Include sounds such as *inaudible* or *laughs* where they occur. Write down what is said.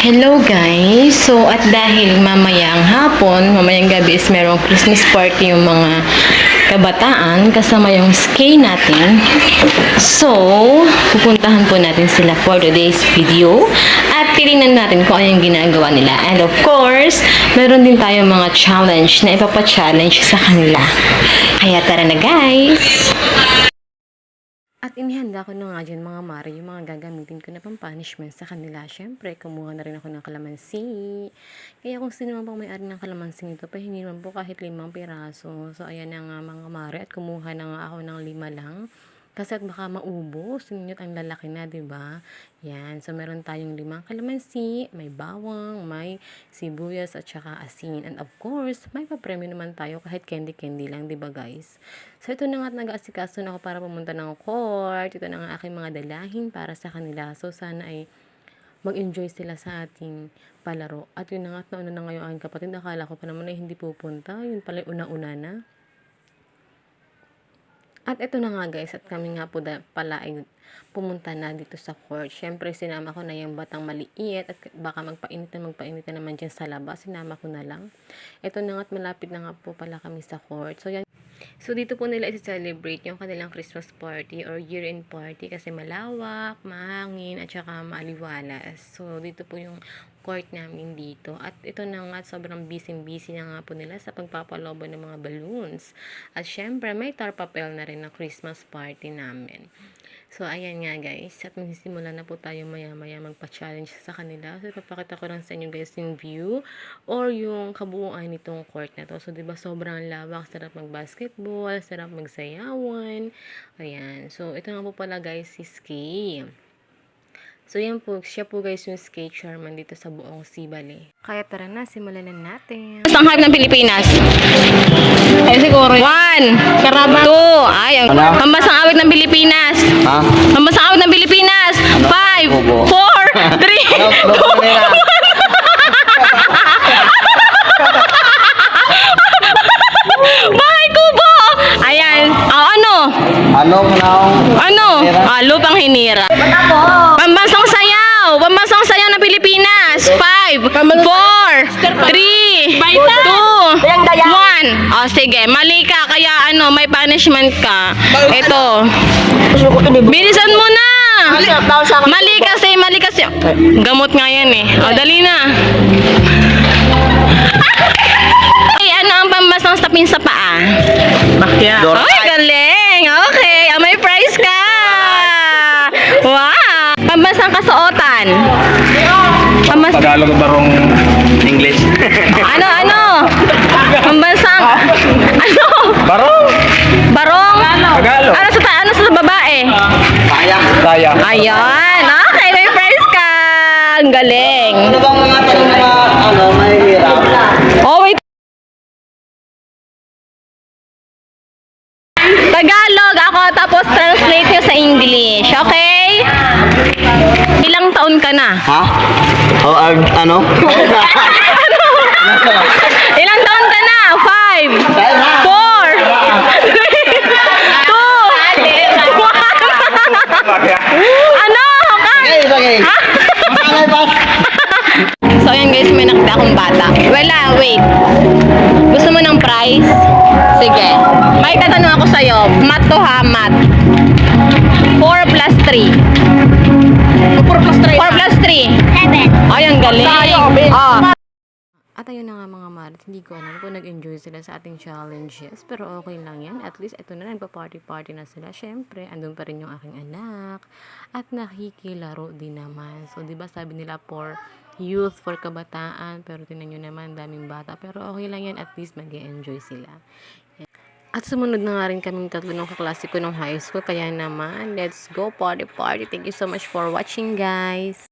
Hello guys! So at dahil mamayang hapon, mamayang gabi is merong Christmas party yung mga kabataan kasama yung skay natin. So, pupuntahan po natin sila for today's video at titingnan natin kung ano yung ginagawa nila. And of course, meron din tayong mga challenge na ipapa-challenge sa kanila. Kaya tara na guys! At inihanda ko na nga dyan mga mare, yung mga gagamitin ko na pang punishment sa kanila. Siyempre, kumuha na rin ako ng kalamansi. Kaya kung sino man pong may-ari ng kalamansi ito, pahingi naman po kahit limang piraso. So, ayan na nga mga mare. At kumuha na nga ako ng lima lang. Kasi at baka maubos. Yun ang lalaki na, di ba? Yan. So, meron tayong limang kalamansi, may bawang, may sibuyas, at saka asin. And of course, may papremyo naman tayo kahit candy-candy lang, di ba guys? So, ito na nga at nag-aasikaso na ako para pumunta ng court. Ito na nga aking mga dalahin para sa kanila. So, sana ay mag-enjoy sila sa ating palaro. At yun na nga at nauna na ngayon aking kapatid. Akala ko pa naman ay hindi pupunta. Yun pala una-una na. At ito na nga guys, at kami nga po da, pala ay pumunta na dito sa court. Siyempre, sinama ko na yung batang maliit at baka magpainit na magpainit na naman dyan sa labas. Sinama ko na lang. Ito na nga at malapit na nga po pala kami sa court. So, yan. So, dito po nila isi-celebrate yung kanilang Christmas party or year-end party kasi malawak, mahangin, at saka maaliwalas. So, dito po yung court namin dito. At ito na nga, sobrang busy-busy na nga po nila sa pagpapalobo ng mga balloons. At syempre, may tar papel na rin na Christmas party namin. So, ayan nga guys. At magsisimula na po tayo maya-maya magpa-challenge sa kanila. So, ipapakita ko lang sa inyo guys yung view or yung kabuuan nitong court na to. So, di ba sobrang lawak. Sarap mag-basketball, sarap magsayawan. Ayan. So, ito nga po pala guys si Ski. So, yan po. Siya po guys yung skate chairman dito sa buong Sibali. Kaya tara na, simulan na natin. Ang hype ng Pilipinas? Ay, siguro. One. Karaba. Two. Ay, ang Ano? pambasang awit ng Pilipinas. Ha? Pambasang awit ng Pilipinas. Five. Bobo. Four. *laughs* Three. Ano? Bobo nila. Bahay kubo. Ayan. Ah, ano? Ano mo na akong... Ano? Ah, lupang hinira. Pambansang sayaw. Pambansang sayaw ng Pilipinas. Five, four, three, two, one. O, sige. Mali ka. Kaya ano, may punishment ka. Ito. Bilisan mo na. Mali kasi, mali kasi. Gamot nga yan eh. O, dali na. *laughs* Ay, ano ang pambasang sapin sa paa? Bakya. Ay, galing! Okay, ah, may prize ka! Wow! Pambansang kasuotan. Pambas Tagalog barong English. *laughs* ano, ano? Pambansang, ano? barong? Barong? Tagalog. Ano sa, ta- ano sa babae? Kaya. Kaya. Ayan, okay, may prize ka! Ang galing. Ano bang mga tanong mga ano, mahihirap? Oh, wait. Tagalog ako, tapos translate nyo sa English, okay? Ilang taon ka na? Ha? O, uh, *laughs* ano? Ilang taon ka na? Five, four, three, two, one. Ano? Ka? Okay, okay. So, ayan guys, may nakita akong bata. Wala, wait. Gusto mo ng prize? Sige. May tatanong ako sa'yo. Mat to ha, mat. 4 plus 3. 4 plus 3. 4 plus 3. 7. Ay, ang galing. Oh. At ayun na nga mga marit, hindi ko alam kung nag-enjoy sila sa ating challenges. Pero okay lang yan. At least ito na, nagpa-party-party na sila. Siyempre, andun pa rin yung aking anak. At nakikilaro din naman. So, di ba sabi nila for youth, for kabataan. Pero tinan nyo naman, daming bata. Pero okay lang yan, at least mag enjoy sila. At sumunod na nga rin kaming tatlo ng kaklase ko ng high school. Kaya naman, let's go party party. Thank you so much for watching guys.